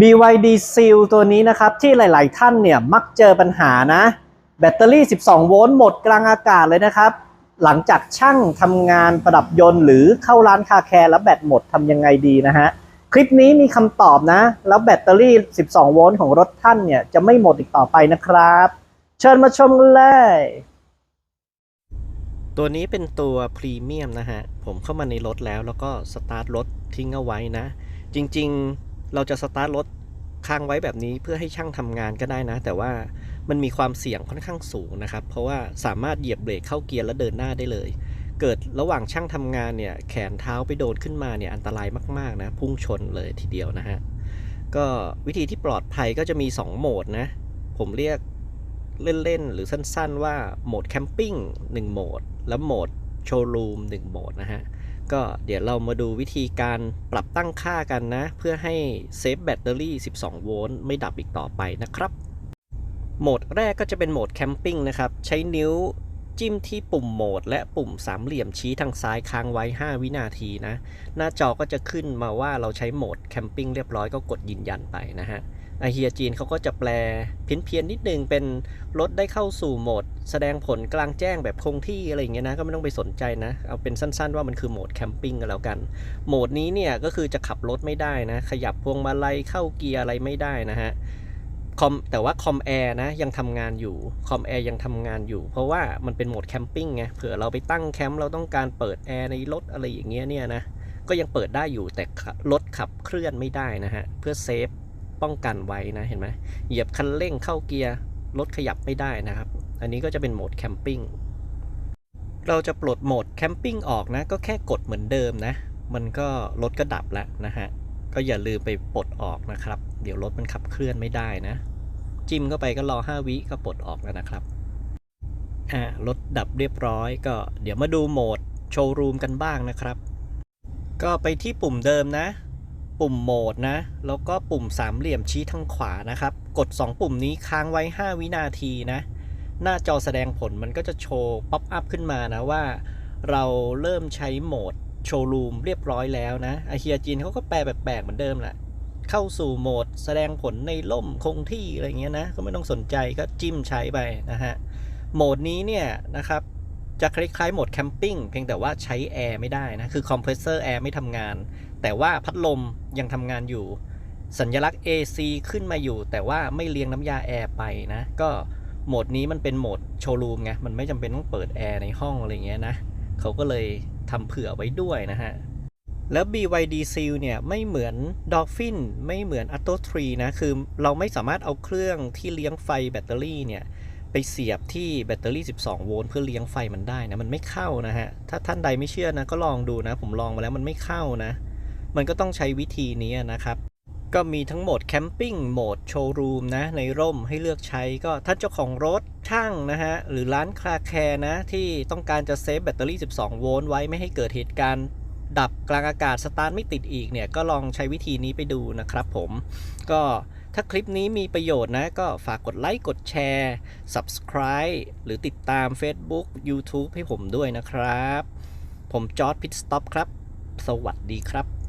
BYD Seal ตัวนี้นะครับที่หลาย ๆ ท่านเนี่ยมักเจอปัญหานะ แบตเตอรี่ 12 โวลต์หมดกลางอากาศเลยนะครับ หลังจากช่างทำงานประดับยนต์ หรือเข้าร้านคาแคร์แล้วแบตหมดทำยังไงดีนะฮะ คลิปนี้มีคำตอบนะ แล้วแบตเตอรี่ 12 โวลต์ของรถท่านเนี่ยจะไม่หมดอีกต่อไปนะครับ เชิญมาชมกันเลย ตัวนี้เป็นตัวพรีเมียมนะฮะผมเข้ามาในรถแล้วแล้วก็สตาร์ทรถทิ้งเอาไว้นะ จริง ๆ เราจะสตาร์ทรถค้างไว้แบบนี้เพื่อให้ช่างทำงานก็ได้นะ แต่ว่ามันมีความเสี่ยงค่อนข้างสูงนะครับ เพราะว่าสามารถเหยียบเบรกเข้าเกียร์แล้วเดินหน้าได้เลย เกิดระหว่างช่างทำงานเนี่ยแขนเท้าไปโดนขึ้นมาเนี่ยอันตรายมากๆนะ พุ่งชนเลยทีเดียวนะฮะก็วิธีที่ปลอดภัยก็จะมี 2 โหมดนะ ผมเรียกเล่นๆ หรือสั้นๆ ว่าโหมดแคมปิ้ง1โหมด แล้วโหมดโชว์รูม1โหมดนะฮะ ก็เดี๋ยวเรามาดูวิธีการปรับตั้งค่ากันนะ เพื่อให้เซฟแบตเตอรี่ 12 โวลต์ไม่ดับอีกต่อไปนะครับ โหมดแรกก็จะเป็นโหมดแคมปิ้งนะครับ ใช้นิ้วจิ้มที่ปุ่มโหมด และปุ่มสามเหลี่ยมชี้ทางซ้ายค้างไว้ 5 วินาทีนะ หน้าจอก็จะขึ้นมาว่าเราใช้โหมดแคมปิ้งเรียบร้อยก็กดยืนยันไปนะฮะ ไอเฮียจีนเขาก็จะแปลเพี้ยนเพียนๆนิดนึงเป็นรถได้เข้าสู่โหมด แสดงผลกลางแจ้งแบบคงที่อะไรอย่างเงี้ยนะก็ไม่ต้องไปสนใจนะ เอาเป็นสั้นๆว่ามันคือโหมดแคมปิ้งกันแล้วกัน โหมดนี้เนี่ยก็คือจะขับรถไม่ได้นะ ขยับพวงมาลัยเข้าเกียร์อะไรไม่ได้นะฮะคอมแต่ว่าคอมแอร์นะยังทำงานอยู่คอมแอร์ยังทำงานอยู่ เพราะว่ามันเป็นโหมดแคมปิ้งไงเผื่อเราไปตั้งแคมป์เราต้องการเปิดแอร์ในรถอะไรอย่างเงี้ยเนี่ยนะก็ยังเปิดได้อยู่แต่รถขับเคลื่อนไม่ได้นะฮะเพื่อเซฟ ป้องกันไว้นะเห็นไหมเหยียบคันเร่งเข้าเกียร์รถขยับไม่ได้นะครับ อันนี้ก็จะเป็นโหมดแคมปิ้งเราจะปลดโหมดแคมปิ้งออกนะก็แค่กดเหมือนเดิมนะ มันก็รถก็ดับแล้วนะฮะก็อย่าลืมไปปลดออกนะครับ เดี๋ยวรถมันขับเคลื่อนไม่ได้นะ จิ้มเข้าไปก็รอ 5 วิก็ปลดออกแล้วนะครับอ่ารถดับเรียบร้อย ก็เดี๋ยวมาดูโหมดโชว์รูมกันบ้างนะครับ ก็ไปที่ปุ่มเดิมนะ ปุ่มโหมดนะ แล้วก็ปุ่มสามเหลี่ยมชี้ทางขวานะครับ กด 2 ปุ่มนี้ค้างไว้ 5 วินาทีนะ หน้าจอแสดงผลมันก็จะโชว์ป๊อปอัพขึ้นมานะว่า เราเริ่มใช้โหมดโชว์รูมเรียบร้อยแล้วนะไอเฮียจีนเขาก็แปลแปลกๆเหมือนเดิมแหละเข้าสู่โหมดแสดงผลในล่มคงที่อะไรเงี้ยนะ ก็ไม่ต้องสนใจก็จิ้มใช้ไปนะฮะ โหมดนี้เนี่ยนะครับ จะคล้ายๆโหมดแคมปิ้งเพียงแต่ว่าใช้แอร์ไม่ได้นะ คือคอมเพรสเซอร์แอร์ไม่ทำงาน แต่ว่าพัดลมยังทำงานอยู่ สัญลักษณ์ AC ขึ้นมาอยู่ แต่ว่าไม่เลี้ยงน้ำยาแอร์ไปนะ ก็โหมดนี้มันเป็นโหมดโชว์รูมไง มันไม่จำเป็นต้องเปิดแอร์ในห้องอะไรเงี้ยนะ เขาก็เลยทำเผื่อไว้ด้วยนะฮะ แล้ว BYD Seal เนี่ยไม่เหมือน Dolphin ไม่เหมือน Atto 3นะ คือเราไม่สามารถเอาเครื่องที่เลี้ยงไฟแบตเตอรี่เนี่ย ไปเสียบที่แบตเตอรี่ 12 โวลต์เพื่อเลี้ยงไฟมันได้นะ มันไม่เข้านะฮะ ถ้าท่านใดไม่เชื่อนะ ก็ลองดูนะ ผมลองมาแล้วมันไม่เข้านะ มันก็ต้องใช้วิธีนี้นะครับ ก็มีทั้งโหมดแคมปิ้ง โหมดโชว์รูมนะ ในร่มให้เลือกใช้ก็ท่านเจ้าของรถช่างนะฮะ หรือร้านคาแคร์นะ ที่ต้องการจะเซฟแบตเตอรี่ 12 โวลต์ไว้ไม่ให้เกิดเหตุการณ์ดับกลางอากาศสตาร์ทไม่ติดอีกเนี่ย ก็ลองใช้วิธีนี้ไปดูนะครับผม ก็ ถ้าคลิปนี้มีประโยชน์นะก็ฝากกดไลค์กดแชร์ Subscribe หรือติดตาม Facebook YouTube ให้ผมด้วยนะครับ ผมจอร์ดพิทสต็อปครับ สวัสดีครับ